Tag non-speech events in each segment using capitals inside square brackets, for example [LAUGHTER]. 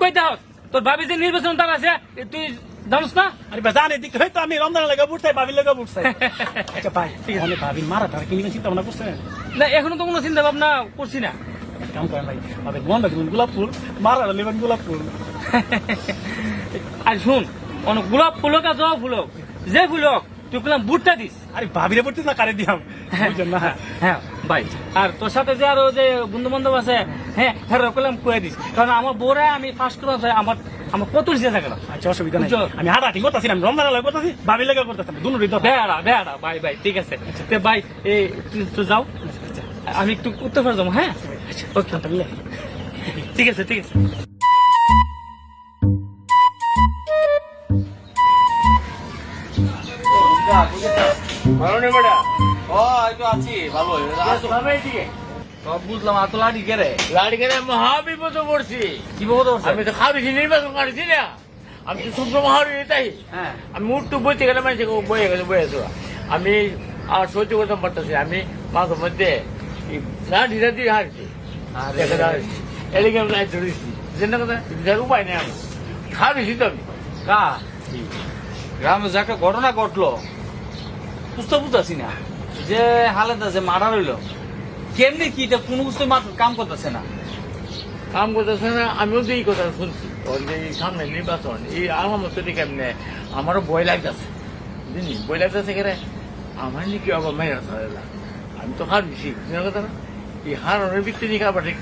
কই দাও তোর ভাবি যে নির্বাচন তার আছে তুই জানিস না? আরে জানি দিক হয়তো আমি রমজান লাগা বুঝতে ভাবির লাগা বুঝতে [LAUGHS] আচ্ছা ভাই ঠিক আছে। ভাবির মারা তার কি চিন্তা ভাবনা না এখনও তো কোনো চিন্তা ভাবনা করছি না। কাম করেন ভাই ভাবি মন রাখবেন গোলাপ ফুল মারা নেবেন গোলাপ ফুল। [LAUGHS] আর শুন অনেক গোলাপ ফুল হোক আর জবা ফুল হোক যে ফুল হোক তুই বুটটা দিস। আরে ভাবিরে পড়তে না কারে দিয়াম? বুঝছেন না? হ্যাঁ ভাই। আর তোর সাথে যে আরও যে বন্ধু বান্ধব আছে হ্যাঁ হ্যাঁ রকলাম কয়ে দিস। কারণ আমার বোরা আমি ফার্স্ট ক্লাস আমার আমার কত থাকে না আচ্ছা অসুবিধা নাই? আমি হাঁটাহাঁটি করতেছি না, আমি রমজান লাগা করতেছি ভাবির লাগা করতেছি দুনো ঋতু বেড়া বেড়া ভাই ভাই ঠিক আছে। তে ভাই এই তুই যাও। আমি একটু উত্তর যাব হ্যাঁ? ওকে ঠিক আছে ঠিক আছে। ভালো নেই বেটা। ও একটু আছি। ভালো সব বুঝলাম এত লাঠি কে রে? লাড়িকে মহা বিপদে পড়ছি। কি বিপদ হচ্ছে? আমি তো খাওয়াছি নির্বাচন করেছি না? আমি তো শুক্র মহারি তাই? হ্যাঁ। আমি উঠটু বইতে গেলে মানে বয়ে গেছে বয়ে আছো আমি আর সহ্য করতে পারতেছি আমি মাঝে মধ্যে হারছি আমি লাইট ধরেছি। কথা? উপায় নেই আমি খাওয়াছি তো আমি। কা? গ্রামে যে একটা ঘটনা ঘটলো বুঝতে বুঝতেছি না। যে হালেদা যে মারা রইল কেমনি কি এটা কোনো কিছু মাত্র কাম করতেছে না? কাম করতেছে না আমিও তো এই কথা শুনছি ওর যে সামনে নির্বাচন এই আলামত কেমনে আমারও ভয় লাগতেছে। বুঝলি? ভয় লাগতেছে কেরে আমার নাকি আবার মেয়েরা ধরে আমি তো হার বেশি কথা না? এই হারের ভিত্তি দিকে আবার ঠিক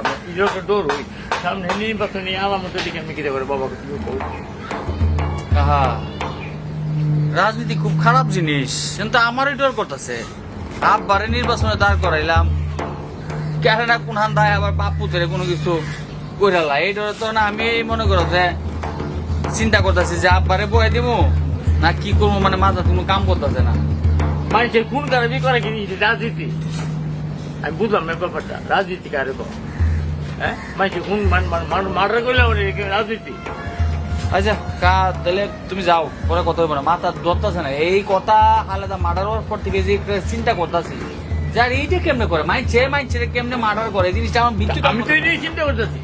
আমার ইজোকে দৌড় হই সামনে নির্বাচন এই আলামত দিকে আমি কিনে করে বাবাকে কি বলব? কাহা রাজনীতি খুব খারাপ জিনিস। কিন্তু আমারই ডর করতেছে। আববারে নির্বাচনে দাঁড় করাইলাম। কেন না কোন হান্দায় আবার বাপ পুতরে কোনো কিছু কইরালা এই তো না আমি মনে করো যে চিন্তা করতেছি যে আব্বারে বয়ে দিব না কি করব মানে মাথা কোনো কাম করতেছে না। মানুষের খুন কারাবি করে কি রাজনীতি। আমি বুঝলাম না ব্যাপারটা। রাজনীতি কারে হ্যাঁ? মানুষের খুন মার্ডার করলে রাজনীতি। আচ্ছা কা তাহলে তুমি যাও পরে কথা হইব না। মাথা ধরতেছে না। এই কথা আলাদা মার্ডার হওয়ার পর থেকে যে চিন্তা করতেছি যার এইটা কেমনে করে? মাইছে মাইছে কেমনে মার্ডার করে? এই জিনিসটা আমার বিচ্ছু আমি তো এটাই চিন্তা করতেছি।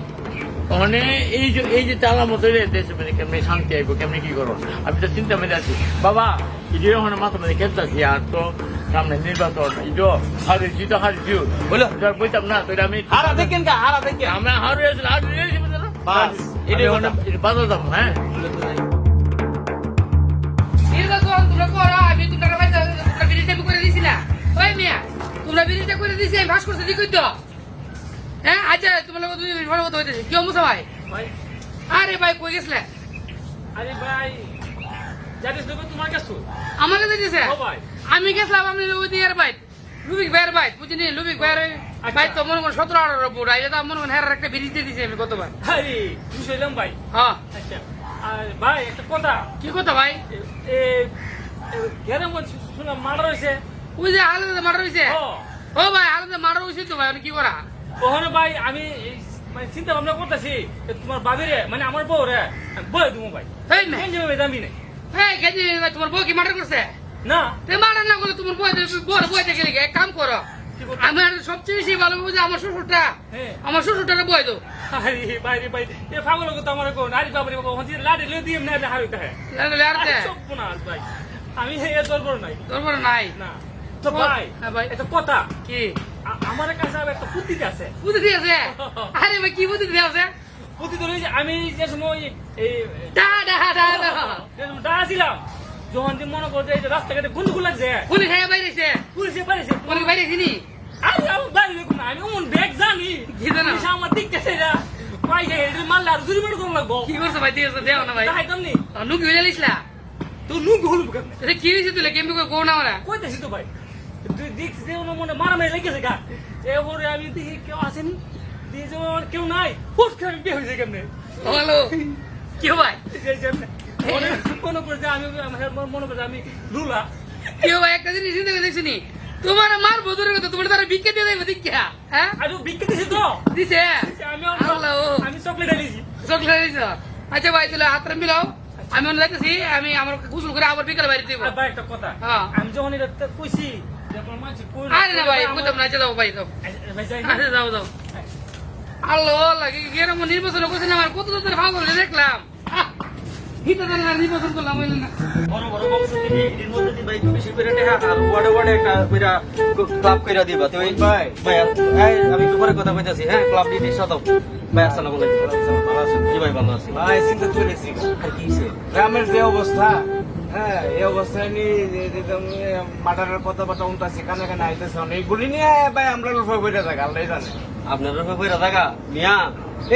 মানে এই যে এই যে তালা মতো দেশে মানে কেমনি শান্তি আইব কেমনি কি করব? আমি তো চিন্তা মধ্যে আছি। বাবা যে ওখানে মাথা মধ্যে খেলতেছি আর তো সামনে নির্বাচন যে হারিয়েছি তো হারিয়েছি। বলো। যার না তো আমি হারা দেখেন হারা দেখেন আমরা হারিয়েছি হারিয়েছি বাস, এটা এটাই ওখানে বাজার দাম হ্যাঁ? তোমরা আমি তোমরা বাইরে তোমরা বিরিটা করে দিছি না ওই মিয়া তোমরা বিরিটা করে দিছি আমি ভাস করছি ঠিক তো। হ্যাঁ আচ্ছা তোমার লোক দুই মিনিট কথা হইতেছে। কি অমুসা ভাই? ভাই। আরে ভাই কই গেছিলে? আরে ভাই জানিস দেবো তোমার কাছে। আমার কাছে দিছে আমি গেছিলাম আমি ওই দিয়ার বাইট লুবিক ভাইয়ের বাইট বুঝিনি? লুবিক ভাইয়ের বাইট তো মনে করেন সতেরো আঠারো পুরো এটা তো মনে করেন হ্যাঁ একটা বিরিতে দিছি আমি কতবার আরে তুই শুনলাম ভাই। হ্যাঁ। আচ্ছা আর ভাই একটা কথা। কি কথা ভাই? এ গেলে শুনলাম মারা রয়েছে ওই যে আলাদা মারা হয়েছে? ও। ভাই মারা হয়েছে তো ভাই কি করা? ওখানে ভাই আমি মানে চিন্তা ভাবনা করতেছি তোমার বাবিরে মানে আমার বউ রে বয়ে দেবো ভাই। দামি নেই। এই গেজি তোমার বউ কি মার্ডার করছে? না। তে মারা না করলে তোমার বই বড় বই দেখে এক কাম করো? আমার সবচেয়ে বেশি ভালো বুঝে আমার শ্বশুরটা। হ্যাঁ। আমার শ্বশুরটা বই দো আরে ভাই রে ভাই এ পাগল কথা আমার কোন আরে বাবা রে বাবা হচ্ছে লাড়ি লই দিয়ে না হারিতে হয়। লাগলে আর দে সব না ভাই। আমি হে তোর নাই। তোর নাই? না। তো ভাই হ্যাঁ ভাই। এটা কথা। কি? আমার কাছে একটা আছে। [LAUGHS] আরে ভাই কি আমি যে সময় এই ডা ডা ডা ডা দাঁড়াছিলাম যখন যে মনে করছে এই যে রাস্তাঘাটে গুন্ডুগুল লাগছে পুলিশ হয়ে বাইরেছে? পুলিশে পারিছে পুলিশ বাইরে চিনি আমি আমার বাড়ি দেখুন না, আমি অমন ব্যাগ জানি। কি জানো? পুলিশ আমার দিক গেছে যা পাই যায় এটা মারলে আর জুরি মেরে করুন লাগবো। কি করছ ভাই? দিয়েছে দেও না ভাই। তাই তেমনি লুকি হয়ে লিসলা? তো নুক হল কেন এটা কি হয়েছে তুই কেমনি করে কোন আমরা কইতেছি তো ভাই। তুই দেখছিস যে ওনার মনে মারামারি লেগেছে গা? এরপরে আমি দেখি কেউ আসেনি। দিয়ে যে কেউ নাই। হুট করে আমি বিয়ে হয়েছে কেমনে? হ্যালো কি ভাই মনে করে যে আমি আমার মনে করে আমি রুলা। কি একটা জিনিস চিন্তা তোমার মার বদরের কথা তোমার তারা বিকে দিয়ে দেবে দেখিয়া হ্যাঁ? আর বিক্রি দিছি তো। দিছে? আমি আল্লাহ ও। আমি চকলেট আনিছি চকলেট দিছ আচ্ছা ভাই তাহলে হাতটা মিলাও আমি লাগতেছি আমি আমার গোসল করে আবার বিকালে বাড়িতে আর ভাই একটা কথা। হ্যাঁ। আমি যখন এটা কইছি আরে না ভাই কইতাম না আচ্ছা যাও ভাই যাও। ভাই আচ্ছা যাও যাও। আল্লাহ নির্বাচন করছেন আমার কত ভাগ দেখলাম। আহ, না নির্বাচন করলাম হইলেন না। বড় বড় বক্স দিবি এর মধ্যে দিবি একটু বেশি করে টাকা আর ওয়ার্ডে ওয়ার্ডে একটা কইরা ক্লাব কইরা দিবা। তুই ভাই ভাই আমি একটু পরে কথা কইতাছি হ্যাঁ? ক্লাব দিদি সাদাও ভাই আসসালামু আলাইকুম। ভালো আছেন? জি ভাই ভালো আছি। ভাই চিন্তা চলেছি আর কি হইছে? গ্রামের যে অবস্থা হ্যাঁ এই অবস্থায় নিয়ে মাটারের কথাবার্তা উনতাছি কানে কানে আইতেছে এইগুলি নিয়ে ভাই আমরা রূপা করে থাকি আল্লাহ জানে। আপনার থাকা মিয়া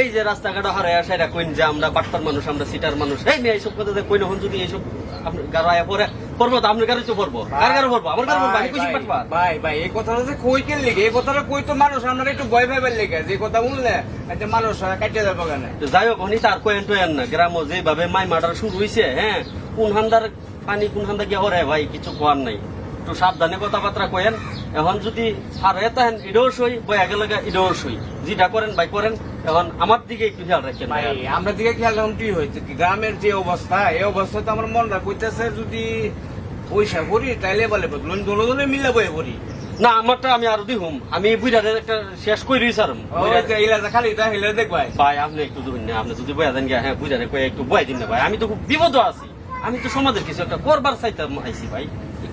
এই যে রাস্তাঘাট হারায় আসাইরা কইন যে আমরা বাটপার মানুষ আমরা সিটার মানুষ এই মিয়া এইসব কথা কইন হন যদি এইসব আপনি গারো আয়া পরে পড়ব তো আপনার গাড়ি তো পড়ব। কার গাড়ি পড়ব? আমার গাড়ি পড়ব আমি কইছি ভাই, ভাই ভাই এই কথাটা যে কই কে লেগে? এই কথাটা কই তো মানুষ আমরা একটু ভয় পাইবার লেগে। যে কথা বললে একটা মানুষ কাটিয়ে যাব কেন যাই হোক হনি তার কয়েন টয়েন না গ্রাম যেভাবে মাই মার্ডার শুরু হইছে হ্যাঁ কোন হান্দার পানি কোন হান্দা গিয়া হরে ভাই কিছু কোয়ার নাই। একটু সাবধানে কথাবার্তা কয়েন এখন যদি আর এতেন এটাও সই বই আগে লাগে এটাও সই। যেটা করেন ভাই করেন এখন আমার দিকে একটু খেয়াল রাখেন। ভাই আমরা দিকে খেয়াল রাখুন কি হয়েছে কি গ্রামের যে অবস্থা এই অবস্থা তো আমার মন রাখতেছে যদি পয়সা করি তাইলে বলে বদলুন দোনো দোনো মিলে বয়ে পড়ি না আমারটা আমি আরও দিহুম। আমি বুঝারে একটা শেষ করে দিই স্যার খালি দেখবাই ভাই। আপনি একটু ধরুন না আপনি যদি বয়া দেন হ্যাঁ কয়ে একটু বয়া দিন না ভাই। আমি তো খুব বিপদ আছি। আমি তো সমাজের কিছু একটা করবার চাইতাম আইছি ভাই।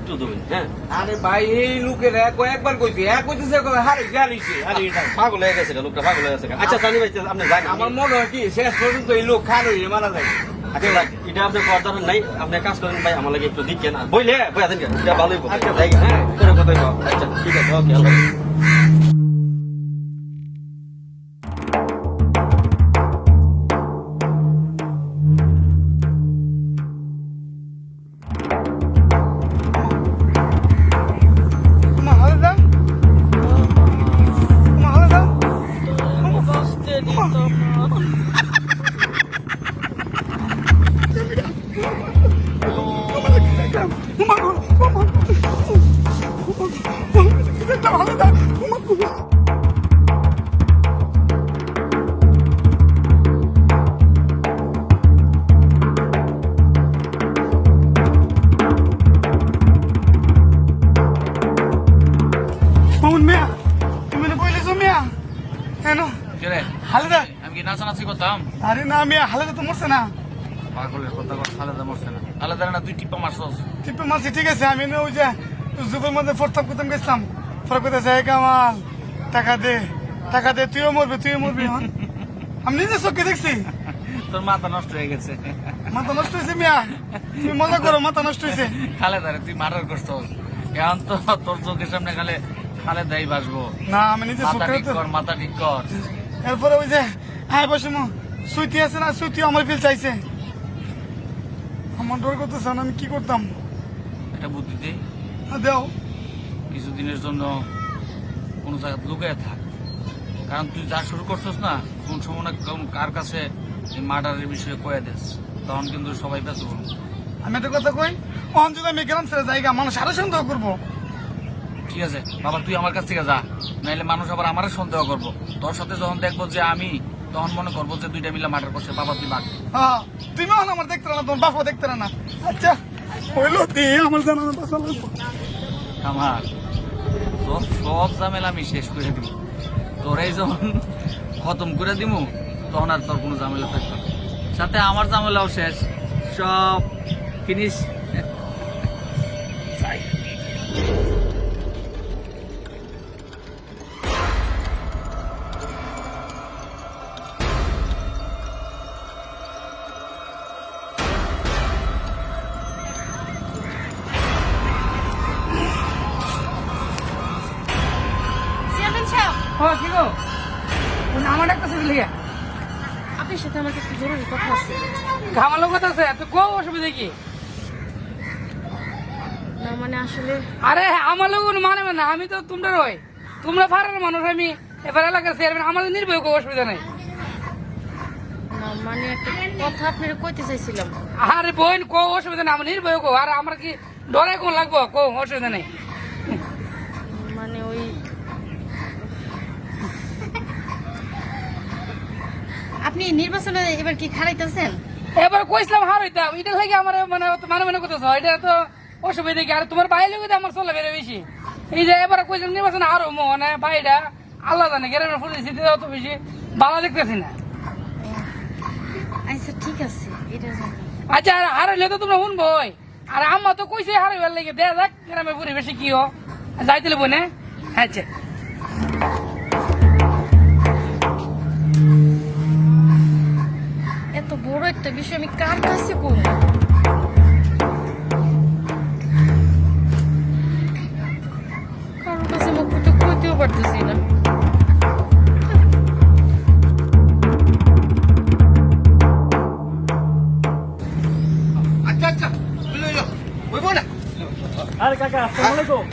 একটু ধরুন হ্যাঁ? আরে ভাই এই লোকের কয়েকবার কইছি এক কইতেছে হারে জানিছে আরে এটা। পাগল হয়ে গেছে লোকটা পাগল হয়ে গেছে আচ্ছা জানি ভাই আপনি জানেন আমার মনে হয় কি শেষ পর্যন্ত এই লোক খার হয়ে মারা যায় আচ্ছা এটা আপনি করার দরকার নাই। আপনি কাজ করেন ভাই আমার লাগে একটু দিচ্ছেন। বইলে বইয়া দেন এটা ভালোই কথা। আচ্ছা হ্যাঁ করে আচ্ছা ঠিক আছে ওকে আল্লাহ আরে না মিয়া হালেদা তো মরছে না। পাগলের কথা কথা আলাদা মরছে না। আলাদা না তুই টিপা মারছস। কিন্তু মাসি ঠিক আছে আমি না ওই যে যুগের মধ্যে ফোরতাম করতাম গেছিলাম। ফোর করতে যাই কামাল টাকা দে টাকা দে তুইও মরবি তুইও মরবি হন আমি নিজে চোখে দেখছি। তোর মাথা নষ্ট হয়ে গেছে। মাথা নষ্ট হয়েছে মিয়া। তুমি মজা করো মাথা নষ্ট হয়েছে। খালে দাঁড়ে তুই মার্ডার করছস। এখন তো তোর চোখের সামনে খালে খালে দাই বাসবো। না আমি নিজে মাথা ঠিক কর মাথা ঠিক কর। এরপরে ওই যে হ্যাঁ বসে মো সুইটি আছে না সুইটি আমার ফিল চাইছে। আমার ডর করতেছে আমি কি করতাম? এটা বুদ্ধি দে। হ্যাঁ, দেও। কিছুদিনের জন্য কোনো জায়গায় লুকিয়ে থাক। কারণ তুই যা শুরু করছিস না কোন সময় না কোন- কার কাছে এই মার্ডারের বিষয়ে কয়ে দেস তখন কিন্তু সবাই বেঁচে বলব আমি একটা কথা কই অহন যদি আমি গেলাম সেটা জায়গা মানুষ আরও সন্দেহ করব। ঠিক আছে বাবা তুই আমার কাছ থেকে যা নাইলে মানুষ আবার আমারও সন্দেহ করব। তোর সাথে যখন দেখব যে আমি তখন মনে করব যে দুইটা মিলে মার্ডার করছে বাবা তুই বাঘ। হ্যাঁ তুমি আমার দেখতে না তোমার বাপও দেখতে না। আচ্ছা হইল দি আমার জানা আমার তোর সব ঝামেলা আমি শেষ করে দিব। তোরাই যখন খতম করে দিব তখন আর তোর কোনো ঝামেলা থাকবে সাথে আমার ঝামেলাও শেষ। সব ফিনিশ জরুরি কথা আছে। ঘামালো কথা আছে তুই কো অসুবিধা কি না মানে আসলে আরে আমার লোক মানে না আমি তো তোমরা রই। তোমরা ফারার মানুষ আমি এবার এলাকার চেয়ারম্যান আমাদের নির্ভয় কোনো অসুবিধা নাই। না মানে একটা কথা আপনার কইতে চাইছিলাম। আরে বোন কো অসুবিধা নাই আমার নির্ভয় কো আর আমার কি ডরে কোন লাগবো? কো অসুবিধা নেই মানে ওই আপনি নির্বাচনে এবার কি খারাইতেছেন এবার কইছিলাম হার হইতাম এটা লাগে আমার মানে মানে মনে করতেছ এটা তো অসুবিধা কি? আর তোমার বাইরে লোক আমার চলে বেড়ে বেশি। এই যে এবার কইছিলাম নির্বাচন আরও মানে বাইরা আল্লাহ জানে গ্রামের পরিস্থিতি অত বেশি ভালো দেখতেছি না। আচ্ছা ঠিক আছে এটা আচ্ছা আর হারাইলে তো তোমরা শুনবই। আর আম্মা তো কইছে হারাইবার লাগে দেয়া যাক গ্রামের পরিবেশে কি যাইতে লেবো না? আচ্ছা। বড় একটা বিষয় আমি কার কাছে করব কারোর কাছে মুখ ফুটে কইতেও পারতেছি না। আচ্ছা আচ্ছা না? আরে কাকা আসসালামু আলাইকুম।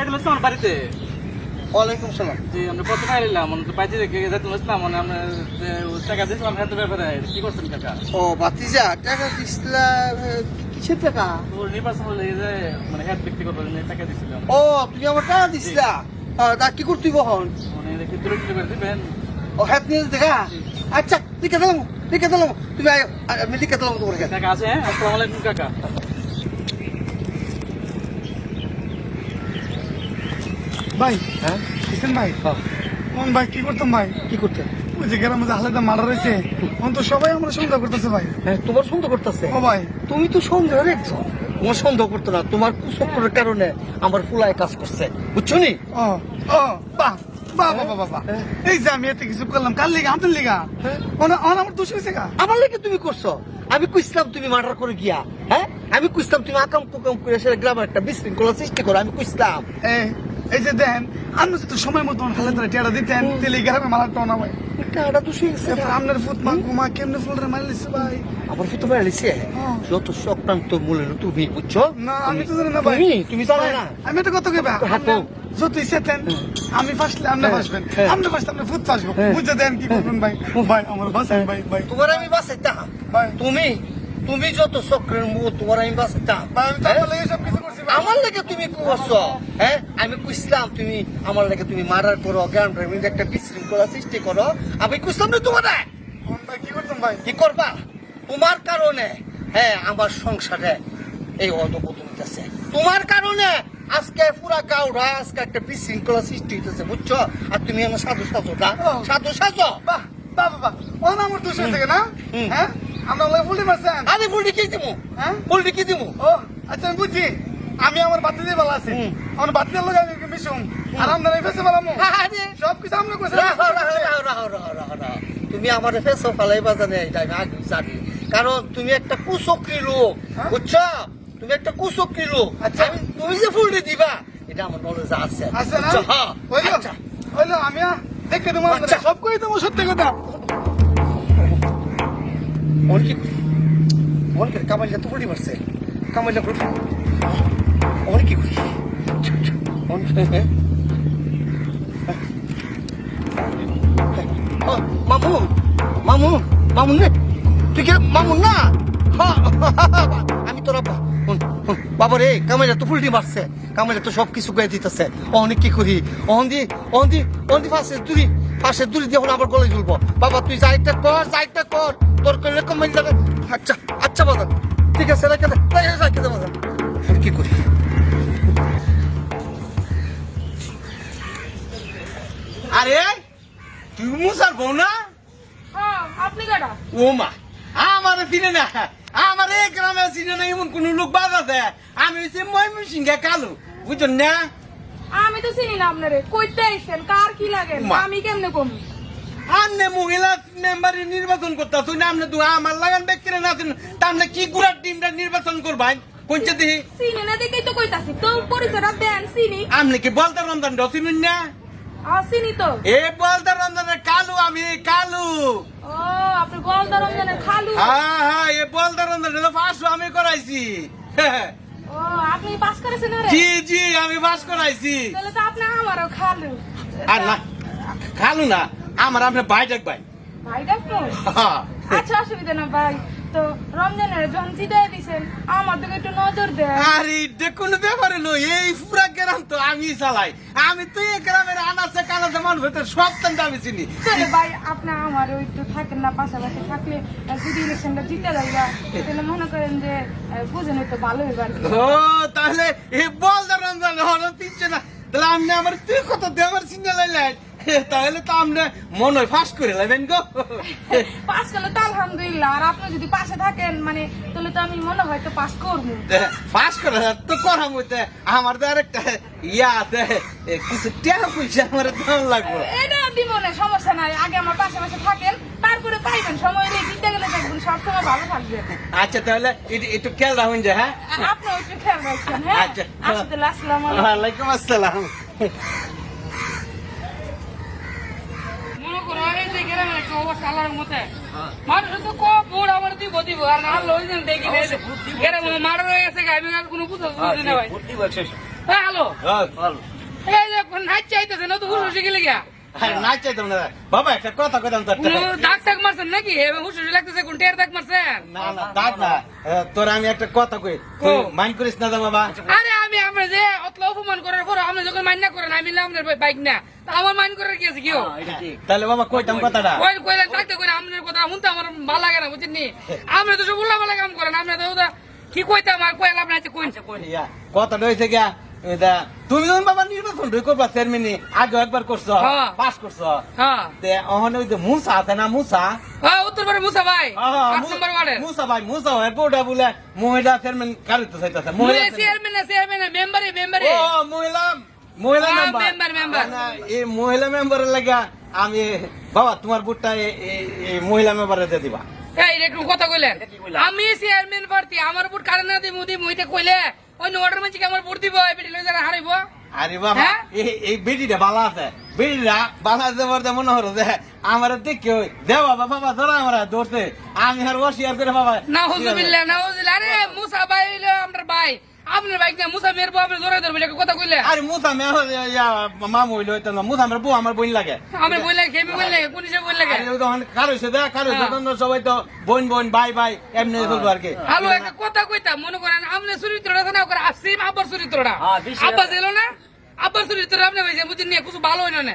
এগুলো তোমার বাড়িতে। ওয়ালাইকুম সালাম। জি আমরা প্রথমে এলাম মানে তো বাইরে রেখে যেতে বুঝলাম মানে আমরা যে টাকা দিয়েছিলাম হ্যাঁ ব্যাপারে কি করছেন কাকা? ও বাতিজা টাকা দিছিলা কিসের টাকা? তো নির্বাচন হলে যে মানে হ্যাঁ ব্যক্তিগত জন্য টাকা দিয়েছিলাম ও তুমি আমার টাকা দিছিলা? তা কি করতে বহন মানে দেখি তুলে করে দিবেন ও হ্যাপ নিয়ে দেখা আচ্ছা লিখে দিলাম লিখে দিলাম। তুমি আমি লিখে দিলাম তোমার কাছে টাকা আছে হ্যাঁ? আসসালামু আলাইকুম কাকা। ভাই হ্যাঁ? ভাই? কোন ভাই কি করতাম ভাই? কি করতে? ওই যে গ্রামে যে হালেদা মারা রয়েছে তখন সবাই আমরা সন্দেহ করতেছে ভাই। হ্যাঁ তোমার সন্দেহ করতেছে? ও ভাই তুমি তো তোমার সন্দেহ করতো না তোমার কুচক্রের কারণে আমার ফুলায় কাজ করছে। বুঝছ নি? ও ও বাহ বাহ বাহ বাহ বাহ এই যে আমি এত কিছু করলাম কার লিগা? লিগা? অন আমার দোষ হয়েছে আমার লেগে তুমি করছ? আমি কুইসলাম তুমি মার্ডার করে গিয়া হ্যাঁ? আমি কুইসলাম তুমি আকাম কুকাম করে সেটা গ্রামের একটা বিশৃঙ্খলা সৃষ্টি করো আমি কুইসলাম এই যে দেন আপনি যদি সময় মতো হালেদারে টেড়া দিতেন এই গ্রামে মারা টানা ভাই। টাকাটা তো শুয়ে গেছে আপনার ফুট মা কুমা কেমনে ফুলরে মারি লিছে ভাই? আমার ফুটো মেরে লিছে হ্যাঁ। যত চক্রান্ত মূলে তুমি বুঝছ? না আমি তো জানি না ভাই। তুমি জানো না। আমি তো কত কেবা হ্যাঁ, তো। যত ইচ্ছেতেন আমি ফাসলে আপনি হ্যাঁ, ফাসবেন। হ্যাঁ। আপনি ফাসলে আপনি ফুট ফাসবো। বুঝতে দেন কি করবেন ভাই। ভাই আমার বাসায় ভাই ভাই। তোমার আমি বাসাইতাম ভাই। তুমি তুমি যত চক্রের মুখ তোমার আমি আমি তো আমার লাগে তুমি করছ হ্যাঁ? আমি কুইসলাম তুমি আমার লেগে তুমি মারার করো গ্রাম মধ্যে একটা বিশৃঙ্খলা সৃষ্টি করো। আমি কুইসলাম না তোমার। ভাই কি করতাম ভাই? কি করবা? তোমার কারণে হ্যাঁ আমার সংসারে এই অধপতন হইতেছে তোমার কারণে আজকে পুরা গাউরা আজকে একটা বিশৃঙ্খলা সৃষ্টি হইতেছে বুঝছ? আর তুমি আমার সাধু সাজো না? ও। সাধু সাজো? বাহ বাহ বাহ, অন আমার দোষ হয়েছে না। হ্যাঁ? আমরা আমি ফুলটি কি দিমু? হ্যাঁ? ফুলটি কি দিমু? ও আচ্ছা আমি বুঝছি। আমি আমার বাতি দিয়ে ভালো আছি। হুম। আমার বাতি দিয়ে লোক আমি মিশুম আর আপনার এই ফেসে ভালো সব কিছু আমরা। তুমি আমার ফেসো ফালাই বাজানে এটা আমি আগে জানি। কারণ তুমি একটা কুচক্রি লোক হ্যাঁ? বুঝছ? তুমি একটা কুচক্রি লোক। আচ্ছা। আমি তুমি যে ফুলটি দিবা এটা আমার নলেজ আছে। আছে না? হ্যাঁ, হইল আচ্ছা। হইল আমি দেখে তোমার আচ্ছা। সব কই তোমার সত্যি কথা? তো মারছে অনেক মামু মামু মামুন রে তুই কি মামুন না আমি তোরা বাবা রে কামাইলা তো ফুলটি মারছে কামাইলা তো সব কিছু গায়ে দিতেছে অনেক কি করি অহন দি অহন দি অহন দি পাশে দূরি পাশে দূরি দিয়ে আবার গলে ঝুলবো বাবা তুই যাইতে কর যাইতে কর তোর করলে কমাই যাবে। আচ্ছা আচ্ছা বাবা ঠিক আছে রেখে দে রেখে দে, আর কি করি? আরে তুই মুসার বউ না? হ্যাঁ আপনি কাটা ও মা আমার চিনে না আমার এই গ্রামে চিনে না এমন কোন লোক বাদ আছে? আমি হচ্ছে ময়মনসিংহে কালু বুঝছেন না? আমি তো চিনি না আপনারে কইতে আইছেন কার কি লাগে? আমি কেমনে কমি? আমনে মহিলা মেম্বারে নির্বাচন করতা তুই না আমনে তুই আমার লাগান ব্যক্তিরা না আছেন তা আমনে কি গুড়ার টিমটা নির্বাচন করবাই কোনছে দিহি চিনি না দেখেই তো কইতাছি তো পরিচয়টা দেন চিনি। আমনে কি বলতে রমজান রসিনুন না? আ চিনি তো। এ বলতে রমজানের কালু আমি কালু। ও আপনি গলদা রমজানের খালু। হ্যাঁ হ্যাঁ এ বলতে রমজানের পাঁচশো আমি করাইছি। ও আপনি পাস করেছেন রে জি জি আমি বাস করাইছি। তাহলে তো আপনি আমারও খালু। আর না খালু না। আমার আপনি ভাই। দেখ ভাই ভাই হ্যাঁ। আচ্ছা অসুবিধা না ভাই। তো রমজানের যখন চিটাই দিছেন। আমার দিকে একটু নজর দেয় আরে দেখুন ব্যাপারে লো এই পুরা গ্রাম তো আমি চালাই। আমি তো এই গ্রামের আনাচে কানাচে মানুষ হতে সব তান্তে আমি চিনি। তাহলে ভাই আপনি আমার ওই একটু থাকেন না পাশাপাশি থাকলে যদি ইলেকশনটা জিতে লাগা তাহলে মনে করেন যে বুঝেন তো ভালো হইবার ও তাহলে এই বল রমজান হলো না। তাহলে আপনি আমার তুই কত দেওয়ার চিন্তা লাইলেন? [LAUGHS] তাহলে তো আপনি মনে হয় ফাঁস করে লাইবেন গো। [LAUGHS] পাস করলে তো আলহামদুলিল্লাহ আর আপনি যদি পাশে থাকেন মানে তাহলে তো আমি মনে হয় তো পাস করব। ফাঁস করে তো করা মতে আমার তো আরেকটা ইয়া আছে কিছু টাকা পয়সা আমার দাম লাগবে। এটা দিব না সমস্যা নাই। আগে আমার পাশে পাশে থাকেন তারপরে পাইবেন। সময় নেই দিতে গেলে দেখবেন সবসময় ভালো থাকবেন আচ্ছা তাহলে একটু- খেয়াল রাখুন যে হ্যাঁ? আ- আপনিও একটু খেয়াল রাখছেন হ্যাঁ? আচ্ছা। আসসালামু আলাইকুম। আসসালাম মনে করো এই যে গ্রামের একটা অবস্থা আল্লাহর মতে। মানুষ তো কো বুড় আমার দিব দিব আর না হলো ওই দেখি গ্রামে মারা রয়ে গেছে আমি আর কোনো বুঝতে বুঝতে না ভাই। হ্যাঁ হ্যালো এই যে নাচ চাইতেছে না তো হুশ গেলে গিয়া? আরে না বাবা একটা কথা কইতাম তোর কোনো দাগ মারছেন নাকি? লাগতেছে কোন টের দাগ মারছেন? না না দাগ না। তোর আমি একটা কথা কই। ও। করিস না বাবা। আরে যে অতলা অপমান করার পর আপনি যখন মান্য করেন আমি আপনার বাইক না। আমার মাইন করার কি আছে কেউ তাহলে বাবা কইতাম কথাটা? কই কইলেন থাকতে কই আপনার কথা শুনতে আমার ভালো লাগে না বুঝছেন নি? আপনি তো সব উল্লা কাম করেন আপনি তো কি কইতাম আর কইল আপনার আছে কইন। ইয়া, কথাটা হয়েছে গিয়া তুমি যখন বাবা নির্বাচন ঢুকে করবা চেয়ারম্যানে আগে একবার করছ হ্যাঁ। পাস করছ। হ্যাঁ। ওই যে মুসা আছে না মুসা? হ্যাঁ উত্তর পারে মুসা ভাই। আহা, পাঁচ মু- নম্বর ওয়ার্ডের। মুসা ভাই মুসা ভাই বোর্ডা বলে মহিলা চেয়ারম্যান কারিতে চাইতেছে? মুলে মহিলা চেয়ারম্যান না চেয়ারম্যান মেম্বারে মেম্বারে। ও মহিলা মহিলা হ্যাঁ, মেম্বার member, member. এই মহিলা মেম্বারের লাগা আমি বাবা তোমার বুটটা এই- মহিলা মেম্বারে দিয়ে দিবা। এই একটু কথা কইলেন। আমি চেয়ারম্যান প্রার্থী আমার বুট কারণ না দিমু দিমু এটা কইলে। অন্য ওয়ার্ডের মাঝে আমার ভোট দিব এই বিটি লইজারা হারাইব আরে বাবা হ্যাঁ? এই এই বেটিটা ভালো আছে। বেটিটা ভালো আছে বলতে মনে হলো যে আমার দেখে ওই দে বাবা বাবা ধরা আমার ধরতে আমি আর অসিয়ার করে বাবা না হুজুবিল্লাহ না হুজুবিল্লাহ আরে মুসা ভাই আমার ভাই। আপনার বাইক না মুসা মেয়ের বউ আপনি জোরে ধরবে কথা কইলে? আরে মুসা মে মামু হইল হইতো না। মুসা আমার বউ আমার বোন লাগে। আমি বললে খেমি বললে কোন হিসেবে বললে আরে ওই তখন কারও তখন সবাই তো বোন বোন ভাই ভাই এমনি বলব আর কি। হ্যালো একটা কথা কইতাম মনে করেন আপনি চরিত্রটা না করে আসিম আব্বার চরিত্রটা। আব্বা ছিল না? আব্বার চরিত্র আপনি ভাইছেন বুঝছেন নিয়ে কিছু ভালো হইল না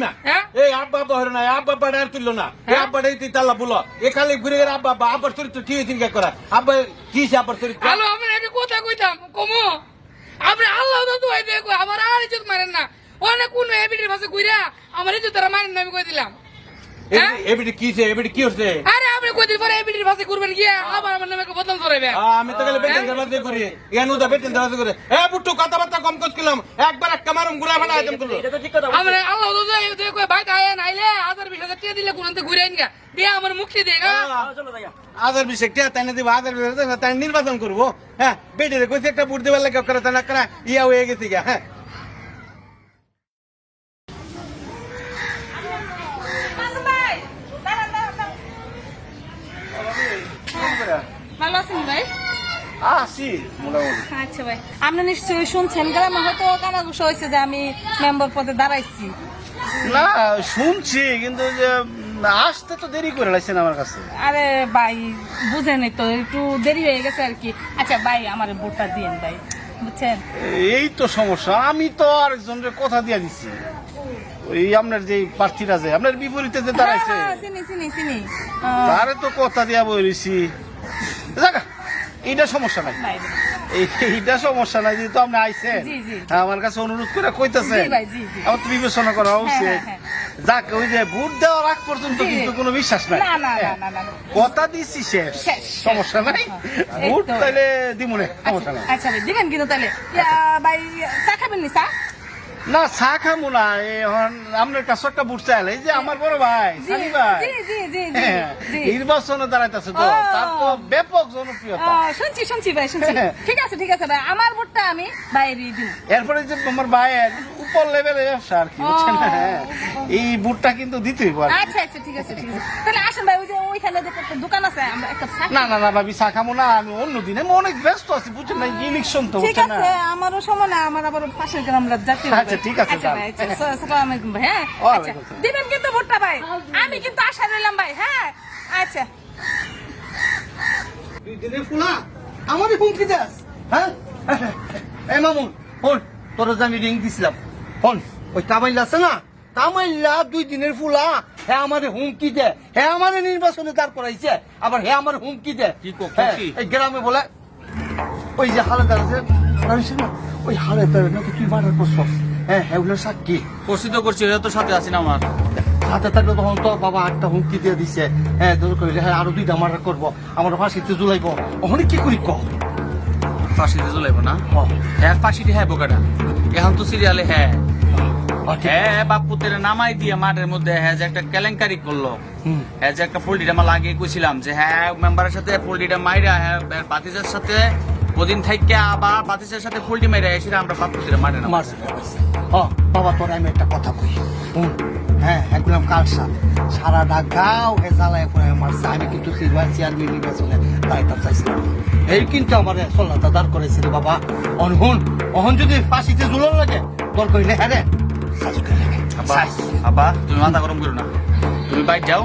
মিয়া হ্যাঁ? এই আব্বা আব্বা হলো না আব্বা আব্বা আর তুললো না। হ্যাঁ? আব্বা এই তাল্লা বলো। এ খালি ঘুরে গেলে আব্বা আব্বা আব্বার চরিত্র কি হয়েছিল কে করা আব্বা কি হয়েছে আব্বার চরিত্র? হ্যালো আমি একটা কথা কইতাম কমো। আপনি আল্লাহ তো দুয়াই দেখো আমার আর ইজ্জত মারেন না। অনেক কোন এবিটির ভাষা কইরা আমার ইজ্জত তারা মারেন না আমি কই দিলাম। হ্যাঁ? এবিটি কি হয়েছে? এবিটি কি হচ্ছে আরে আপনি কই দিন পরে এবিটির ভাষা করবেন গিয়া আবার আমার নামে বদনাম আ, আমি তো গেলে বেটেন দরবাজে করি এখানে উদা বেটেন দরবাজে করে এ বুট্টু কথাবার্তা কম করছিলাম। একবার একটা মারুম ঘুরা ফেলা আইটেম করল। আমরা আল্লাহ তো দুয়াই দেখো কই ভাই তাই নাইলে হাজার বিশ হাজার টাকা দিলে কোনতে ঘুরে আইন গা। দিয়ে আমার মুক্তি দে গা। আদার বিষয় কে তাই দিব আদার বিষয় তাই নির্বাচন করব। হ্যাঁ বেটিরে কইছে একটা বুট দেবার লাগে করে তাই না ইয়া হয়ে গেছে গা। হ্যাঁ ভালো আছেন ভাই আসি মোটামুটি আচ্ছা ভাই আপনি নিশ্চয়ই শুনছেন গ্রামে হয়তো কানাঘুষা হয়েছে যে আমি মেম্বার পদে দাঁড়াইছি। না শুনছি কিন্তু যে আসতে তো দেরি করে লাগছেন আমার কাছে। আরে ভাই বুঝেনি তো একটু দেরি হয়ে গেছে আর কি। আচ্ছা ভাই আমার ভোটটা দিয়েন ভাই বুঝছেন? এই তো সমস্যা আমি তো আরেকজনের কথা দিয়ে দিচ্ছি ওই আপনার যে প্রার্থীরা যে আপনার বিপরীতে যে দাঁড়াইছে। হ্যাঁ, হ্যাঁ, চিনি চিনি চিনি। তারে তো কথা দিয়া বলেছি জায়গা এইটা সমস্যা নাই। এইটা সমস্যা নাই যেহেতু আপনি আইছেন। জি। আমার কাছে অনুরোধ করে কইতেছেন। আমার তো বিবেচনা করা উচিত। হ্যাঁ, হ্যাঁ। যাক ওই যে ভোট দেওয়ার আগ পর্যন্ত কিন্তু কোনো বিশ্বাস নাই। কথা দিচ্ছি শেষ। শেষ। সমস্যা নাই। হ্যাঁ, ভোট। তাইলে দিমুনে সমস্যা নাই। আচ্ছা দিবেন কিন্তু তাহলে ভাই চা খাবেন নি চা? না চা খামু না এখন আপনার কাছে একটা বুট চাইল এই যে আমার বড় ভাই সানি ভাই। হ্যাঁ, নির্বাচনে দাঁড়াইতেছে তো তার তো ব্যাপক জনপ্রিয়তা। শুনছি শুনছি ভাই শুনছি। হ্যাঁ। ঠিক আছে ঠিক আছে ভাই আমার ভোটটা আমি বাইরে দিই। এরপরে যে আমার ভাইয়ের উপর লেভেলে ব্যবসা আর কি বুঝছেন? হ্যাঁ, এই বুটটা কিন্তু দিতেই পারে আচ্ছা আচ্ছা ঠিক আছে ঠিক আছে। তাহলে আসেন ভাই ওই যে ওইখানে দেখো একটা দোকান আছে আমরা একটা চা না না না ভাবি চা খামো না আমি অন্য দিনে আমি অনেক ব্যস্ত আছি বুঝছেন না ইলেকশন তো ঠিক আছে আমারও সময় না আমার আবার পাশের গ্রামরা জাতীয় আচ্ছা, ঠিক আছে, আচ্ছা আচ্ছা আসসালামু আলাইকুম ভাই হ্যাঁ? আচ্ছা দিবেন কিন্তু ভোটটা ভাই আমি কিন্তু আশা রইলাম ভাই হ্যাঁ? আচ্ছা। দুই দিনের ফুলা? আমারই হুমকি দেস হ্যাঁ? এ মামুন হন তোর যে আমি রিং দিছিলাম হন ওই তামাইলা আছে না? তামাইলা দুই দিনের ফুলা। হ্যাঁ আমার হুমকি দে। হ্যাঁ আমার নির্বাচনে দাঁড় করাইছে। আবার হ্যাঁ আমার হুমকি দে? এই গ্রামে বলে ওই যে হালেদার আছে ওই হালেদার নাকি তুই মারার করছস? হ্যাঁ হ্যাঁ ওগুলো সাক্ষী। করছি তো করছি তো সাথে আছি না আমার। হাতে থাকলে তখন তো বাবা আটটা হুমকি দিয়ে দিছে। হ্যাঁ তোর কইলে হ্যাঁ আরও দুইটা মার্ডার করব। আমার ফাঁসিতে জুলাইব ওখানে কি করি ক ফাঁসিতে চলাইব না? হ্যাঁ ফাঁসিটি হ্যাঁ বোকাটা। এখন তো সিরিয়ালে হ্যাঁ। হ্যাঁ বাপুতের নামাই দিয়ে মাঠের মধ্যে হ্যাঁ যে একটা কেলেঙ্কারি করল। হ্যাঁ যে একটা পোল্ট্রিটা আমার লাগিয়ে কইছিলাম যে হ্যাঁ মেম্বারের সাথে পোল্ট্রিটা মাইরা হ্যাঁ বাতিজার সাথে ওদিন থাইকে আবার বাতিজার সাথে পোল্ট্রি মাইরা এসে আমরা বাপুতের মাঠে মারছে বাবা তোর আমি একটা কথা কই। হ্যাঁ একদম কালসা সারাটা গাও হে জ্বালায় পরে মারছে। আমি কিন্তু সিলভার চেয়ারম্যান নির্বাচনে দায়িত্ব চাইছিলাম এই কিন্তু আমার সল্লাটা দাঁড় করেছে রে বাবা। অনহুন অহন যদি ফাঁসিতে ঝুলন লাগে তোর কইলে হ্যাঁ আব্বা আব্বা তুমি মাথা গরম করো না। তুমি বাইর যাও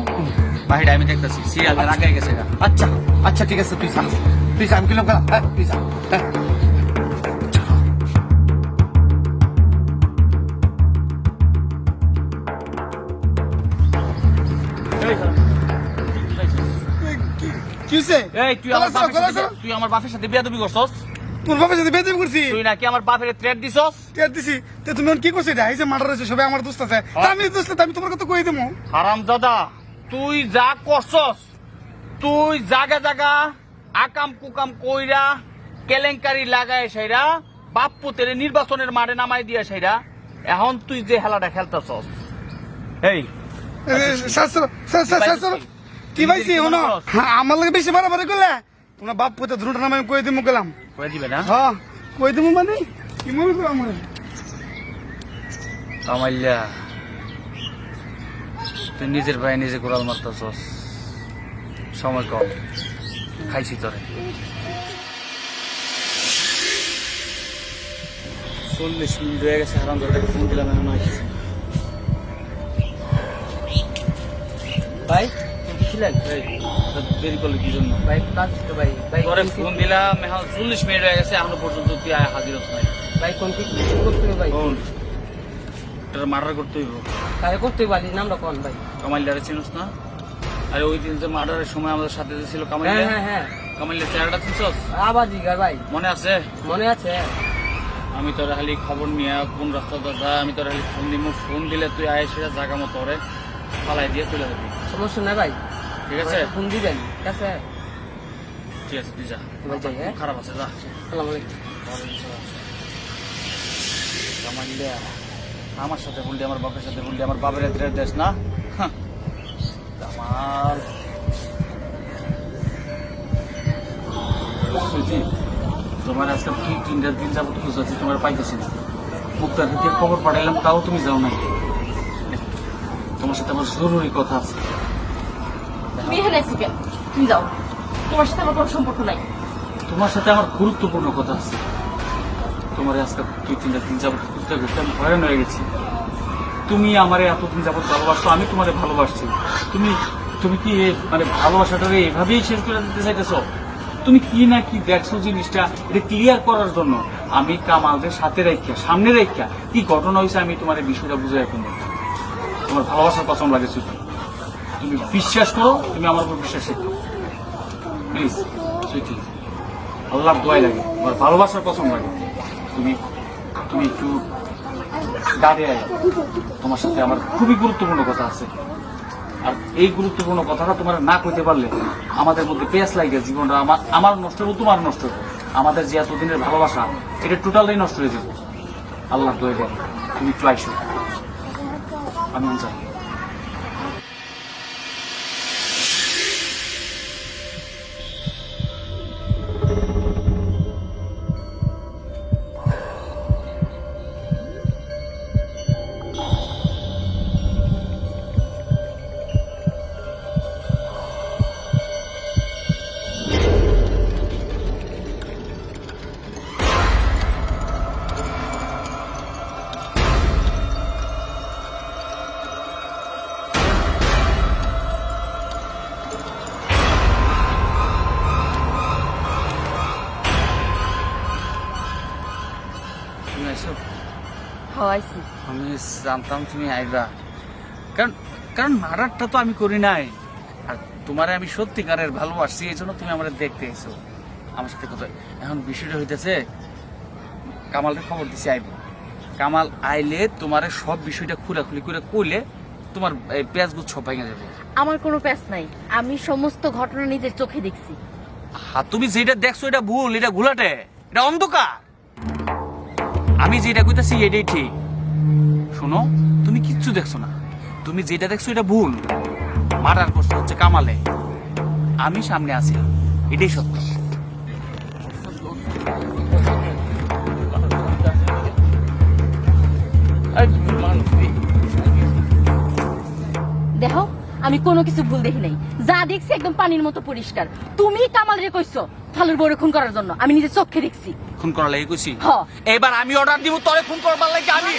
বাহিরে আমি দেখতেছি। সিরিয়াল আগে গেছে আচ্ছা আচ্ছা ঠিক আছে তুই যা। তুই যা আমি কিলো তুই যা। কি হয়েছে এই তুই আমার বাপের সাথে সাথে বিয়াদবি করছস? তোর বাপের সাথে বেদিম করছি। তুই নাকি আমার বাপের থ্রেট দিছস? টিয়ার দিছি। তে তুমি কি করছ এটা? এই যে মার্ডার হয়েছে সবাই আমার দোস্ত আছে। আমি দোস্ত আমি তোমার কথা কই দেবো। হারাম দাদা তুই যা করছস তুই জাগা জাগা আকাম কুকাম কইরা কেলেঙ্কারি লাগায় সেরা বাপ্পু তেরে নির্বাচনের মাঠে নামাই দিয়া সেরা এখন তুই যে খেলাটা খেলতেছস। এই শাস্ত্র শাস্ত্র শাস্ত্র কি পাইছি হনো আমার লাগে বেশি বাড়াবাড়ি করলে বাপ পুতে দ্রুট নামে আমি কই দিমু গেলাম। কয়ে দিবে না? হ্যাঁ কই দিমু মানে? কি মনে করো আমার? কামাইল্যা তুই নিজের ভাই নিজে কোরাল মারতেছস। সময় কম খাইছি তোরে। চল্লিশ মিনিট হয়ে গেছে হারাম দাদাকে ফোন দিলাম এখন ভাই? ছিলেন? দেরি করলে কি জন্য? ভাই কাজ তো ভাই। ভাই তোরে ফোন দিলাম এখন চল্লিশ মিনিট হয়ে গেছে এখনও পর্যন্ত তুই আয় হাজির হস নাই। ভাই কোন কি করতে হবে ভাই? ফোন। তোর মার্ডার করতে হইব। কারে করতে পারি নামটা কোন ভাই? কামাইল্লারে চিনস না? আরে ওই দিন যে মার্ডারের সময় আমাদের সাথে যে ছিল হ্যাঁ কামাইল্লা হ্যাঁ হ্যাঁ কামাইল্লার চেহারাটা চিনছস? আবার জিগার ভাই। মনে আছে? মনে আছে আমি তোর খালি খবর নিয়ে কোন রাস্তাটা যা আমি তোর খালি ফোন দিব ফোন দিলে তুই আয় সেটা জায়গা মতো ওরে ফালাই দিয়ে চলে যাবি। সমস্যা নাই ভাই। ঠিক আছে? ফোন দিবেন ঠিক আছে? ঠিক আছে তুই যা। হ্যাঁ? খারাপ আছে যা। সালাম আলাইকুম। আমার সাথে বললি আমার বাপের সাথে বললি আমার বাপের এদের দেশ না? সুজি, তোমার আজকে কি তিনটা দিন যাবত খুঁজেছি তোমার পাইতেছি না। মুক্তার খবর পাঠাইলাম তাও তুমি যাও নাই। তোমার সাথে আমার জরুরি কথা আছে। তুমি এখানে আছি কেন? তুমি যাও। তোমার সাথে আমার কোনো সম্পর্ক নাই। তোমার সাথে আমার গুরুত্বপূর্ণ কথা আছে। তোমার আজকে দুই, তিনটা দিন যাবত খুঁজতে খুঁজতে আমি হয়রান হয়ে গেছি। তুমি আমারে এতদিন যাবত ভালোবাসছো আমি তোমারে ভালোবাসছি। তুমি তুমি কি মানে ভালোবাসাটারে এভাবেই শেষ করে দিতে চাইতেছো? তুমি কি না কি দেখছ জিনিসটা, এটা ক্লিয়ার করার জন্য। আমি কামালদের সাথে রেখা সামনে রেখা কি ঘটনা হয়েছে আমি তোমার বিষয়টা বুঝে এখন তোমার ভালোবাসার পছন্দ লাগে সুইটি তুমি বিশ্বাস করো, তুমি আমার উপর বিশ্বাস রেখো। প্লিজ সুইটি আল্লাহ দোয়াই লাগে আমার ভালোবাসার পছন্দ লাগে। তুমি তুমি একটু দাঁড়িয়ে। তোমার সাথে আমার খুবই গুরুত্বপূর্ণ কথা আছে। আর এই গুরুত্বপূর্ণ কথাটা তোমার না কইতে পারলে আমাদের মধ্যে পেঁয়াজ লাগে জীবনটা আমার আমার নষ্ট হব তোমার নষ্ট। হব আমাদের যে এতদিনের ভালোবাসা, এটা টোটালি নষ্ট হয়ে যাবে। আল্লাহ লাগে। তুমি একটু আইসো। আমি যাই। আমি জানতাম তুমি আইবা। কারণ কারণ মার্ডারটা তো আমি করি নাই। আর তোমারে আমি সত্যিকারের ভালোবাসছি এই জন্য তুমি আমার দেখতে এসো। আমার সাথে কথা এখন বিষয়টা হইতেছে কামালের খবর দিছি আইব। কামাল আইলে তোমার সব বিষয়টা খুলাখুলি করে কইলে তোমার গুছ সব ভেঙে যাবে। আমার কোনো প্যাস নাই। আমি সমস্ত ঘটনা নিজের চোখে দেখছি। আর তুমি যেটা দেখছ এটা ভুল এটা ঘুলাটে। এটা অন্ধকার। আমি যেটা কইতাছি এটাই ঠিক। শোনো, তুমি কিচ্ছু দেখছ না। তুমি যেটা দেখছ এটা ভুল। মার্ডার করছে হচ্ছে কামালে। আমি সামনে আছি। এটাই সত্য। দেখো আমি কোনো কিছু ভুল দেখি নাই যা দেখছি একদম পানির মতো পরিষ্কার তুমি কামাল রে কইছো থালুর বড় খুন করার জন্য আমি নিজে চোখে দেখছি খুন করা লাগে কইছি হ। এবার আমি অর্ডার দিব তরে খুন করবার লাগে আমি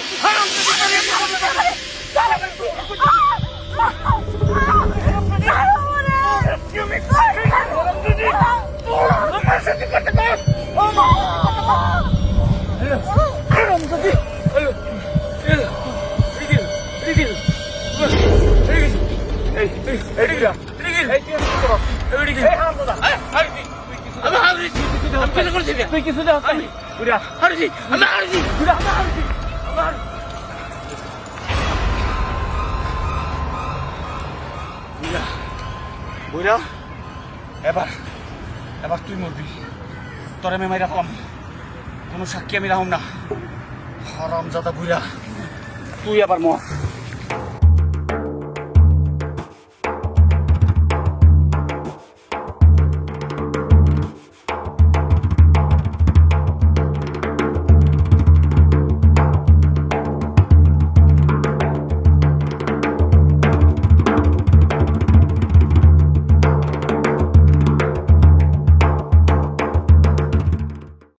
দাও এবার এবার তুই মরবি তোরে আমি মাইরা পাম কোনো সাক্ষী আমি রাখুম না হরম জাদা বুড়া তুই আবার মর।